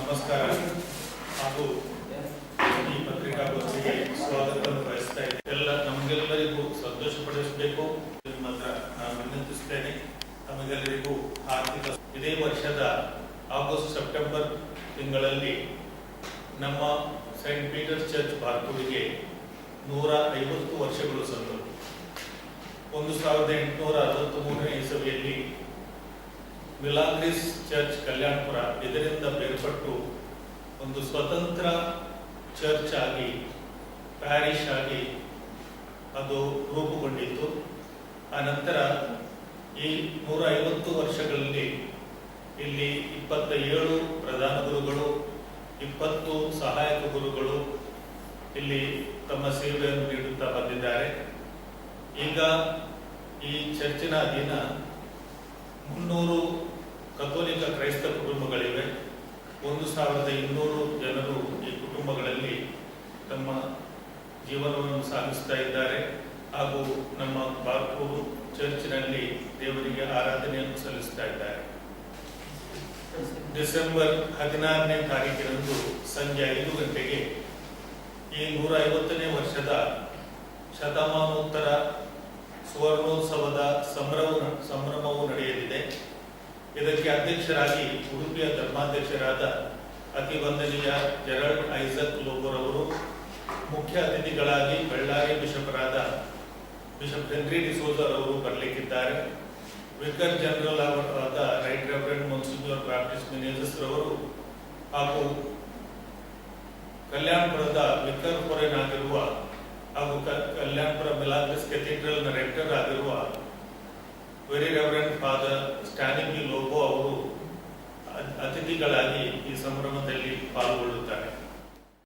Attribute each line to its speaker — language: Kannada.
Speaker 1: ನಮಸ್ಕಾರ. ಹಾಗೂ ಈ ಪತ್ರಿಕಾಗೋಷ್ಠಿಗೆ ಸ್ವಾಗತವನ್ನು ಬಯಸ್ತಾ ಇದೆ ಎಲ್ಲ ನಮಗೆಲ್ಲರಿಗೂ ಸಂತೋಷ ಪಡಿಸಬೇಕು. ನಿಮ್ಮ ನಾನು ವಿನಂತಿಸ್ತೇನೆ. ತಮಗೆಲ್ಲರಿಗೂ ಆರ್ಥಿಕ ಇದೇ ವರ್ಷದ ಆಗಸ್ಟ್, ಸೆಪ್ಟೆಂಬರ್ ತಿಂಗಳಲ್ಲಿ ನಮ್ಮ ಸೈಂಟ್ ಪೀಟರ್ಸ್ ಚರ್ಚ್ ಬಾರ್ಕೂರಿಗೆ ನೂರ ಐವತ್ತು ವರ್ಷಗಳು ಸಂದರು ಒಂದು ಸಾವಿರದ ಎಂಟುನೂರ ಅರವತ್ತ್ ಮೂರನೇ ಇಸವಿಯಲ್ಲಿ ಮಿಲಾಗ್ರಿಸ್ ಚರ್ಚ್ ಕಲ್ಯಾಣಪುರ ಇದರಿಂದ ಬೇರ್ಪಟ್ಟು ಒಂದು ಸ್ವತಂತ್ರ ಚರ್ಚ್ ಆಗಿ, ಪ್ಯಾರಿಶ್ ಆಗಿ ಅದು ರೂಪುಗೊಂಡಿತ್ತು. ಆ ನಂತರ ಈ ನೂರ ಐವತ್ತು ವರ್ಷಗಳಲ್ಲಿ ಇಲ್ಲಿ ಇಪ್ಪತ್ತ ಏಳು ಪ್ರಧಾನ ಗುರುಗಳು, ಇಪ್ಪತ್ತು ಸಹಾಯಕ ಗುರುಗಳು ಇಲ್ಲಿ ತಮ್ಮ ಸೇವೆಯನ್ನು ನೀಡುತ್ತಾ ಬಂದಿದ್ದಾರೆ. ಈಗ ಈ ಚರ್ಚಿನ ದಿನ ಮುನ್ನೂರು ಸಾವಿರದ ಇನ್ನೂರು ಜನರು ಈ ಕುಟುಂಬಗಳಲ್ಲಿ ತಮ್ಮ ಜೀವನವನ್ನು ಸಾಗಿಸ್ತಾ ಇದ್ದಾರೆ. ಹಾಗೂ ನಮ್ಮ ಬಾರ್ಕೂರು ಚರ್ಚಿನಲ್ಲಿ ದೇವರಿಗೆ ಆರಾಧನೆಯನ್ನು ಸಲ್ಲಿಸ್ತಾ ಇದ್ದಾರೆ. ಡಿಸೆಂಬರ್ ಹದಿನಾರನೇ ತಾರೀಕಿನಂದು ಸಂಜೆ ಐದು ಗಂಟೆಗೆ ಈ ನೂರ ಐವತ್ತನೇ ವರ್ಷದ ಶತಮಾನೋತ್ತರ ಸುವರ್ಣೋತ್ಸವದ ಸಂಭ್ರಮ, ಸಂಭ್ರಮವು ನಡೆಯಲಿದೆ. ಇದಕ್ಕೆ ಅಧ್ಯಕ್ಷರಾಗಿ ಉಡುಪಿಯ ಧರ್ಮಾಧ್ಯಕ್ಷರಾದ ಅತಿ ವಂದನೀಯ ಜೆರಲ್ಡ್ ಐಸಕ್ ಲೋಬೋರ್ ಅವರು ಮುಖ್ಯ ಅತಿಥಿಗಳಾಗಿ ಬಳ್ಳಾರಿ ಬಿಷಪರಾದ ಬಿಷಪ್ ಹೆನ್ರಿ ಡಿಸೋಜರ್ ಅವರು ಬರಲಿಕ್ಕಿದ್ದಾರೆ weaker general ಅವರಾದ right reverend monsignor Baptist Menezes ರವರು ಹಾಗೂ ಕಲ್ಯಾಣಪುರದ ವಿಕರ್ ಪೊರೆನಾಗಿರುವ ಹಾಗೂ ಕ- ಕಲ್ಯಾಣಪುರ ಮಿಲಾಗ್ರಿಸ್ ಕೆಥಿಡ್ರಲ್ನ ರೆಕ್ಟರ್ ಆಗಿರುವ ವೆರಿ ರೆವರೆಂಡ್ ಫಾದರ್ ಅತಿಥಿಗಳಾಗಿ ಈ ಸಂಭ್ರಮದಲ್ಲಿ ಪಾಲ್ಗೊಳ್ಳುತ್ತಾರೆ.